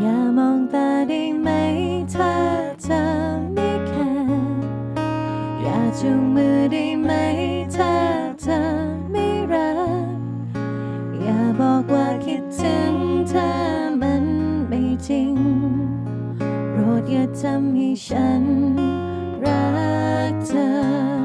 อย่ามองตาได้ไหมเธอไม่แคร์อย่าจูงมือได้ไหมเธอไม่รัก อย่าบอกว่าคิดถึงถ้ามันไม่จริงโปรดอย่าทำให้ฉันรักเธอ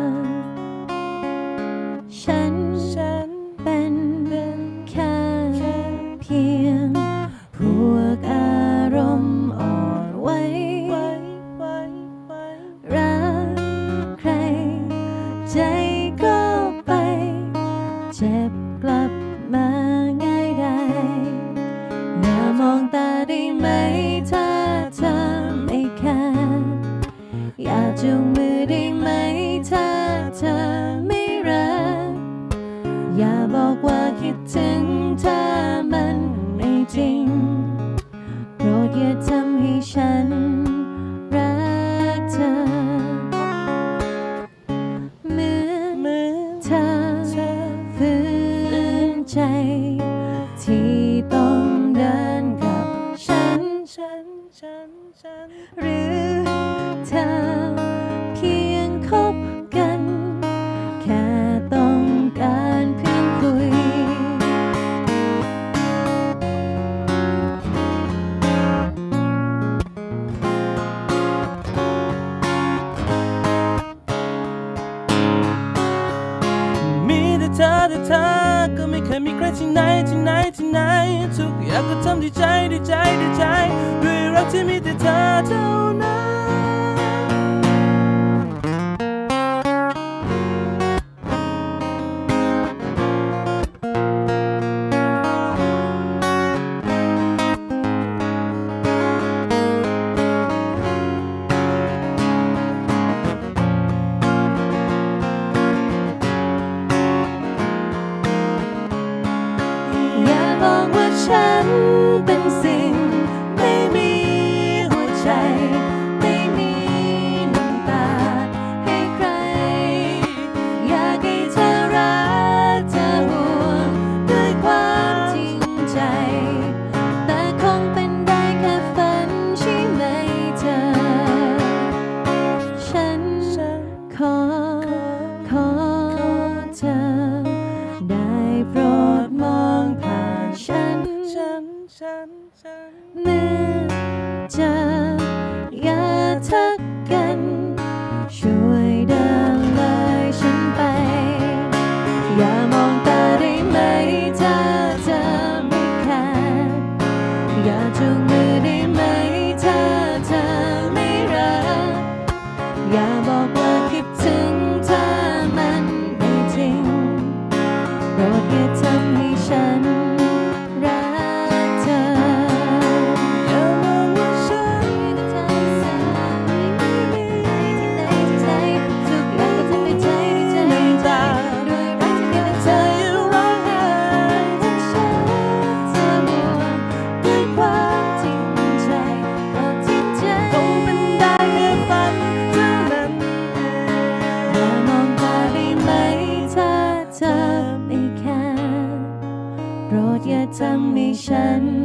กลับมาง่ายได้อย่ามองตาได้ไหมถ้าเธอไม่แค่อย่าจูง ฉัน หรือเธอเพียงคบกัน แค่ต้องการเพื่อนคุย มีแต่เธอแต่เธอก็ไม่เคยมีใครที่ไหนที่ไหนที่ไหน ทุกอย่างก็ทำด้วยใจ ไม่มีน้ำตาให้ใคร อยากให้เธอรักเธอห่วงด้วยความจริงใจ แต่คงเป็นได้แค่ฝันใช่ไหมเธอ ฉันขอขอเธอ ได้โปรดมองผ่านฉัน ฉัน ฉัน ฉัน เมื่อเจอ ทักกัน ช่วยเดินเลยฉันไป อย่ามองตาได้ไหมถ้าเธอไม่แคร์อย่าจูงมือได้ไหมถ้าเธอไม่รัก อย่าบอกว่า ทำให้ฉัน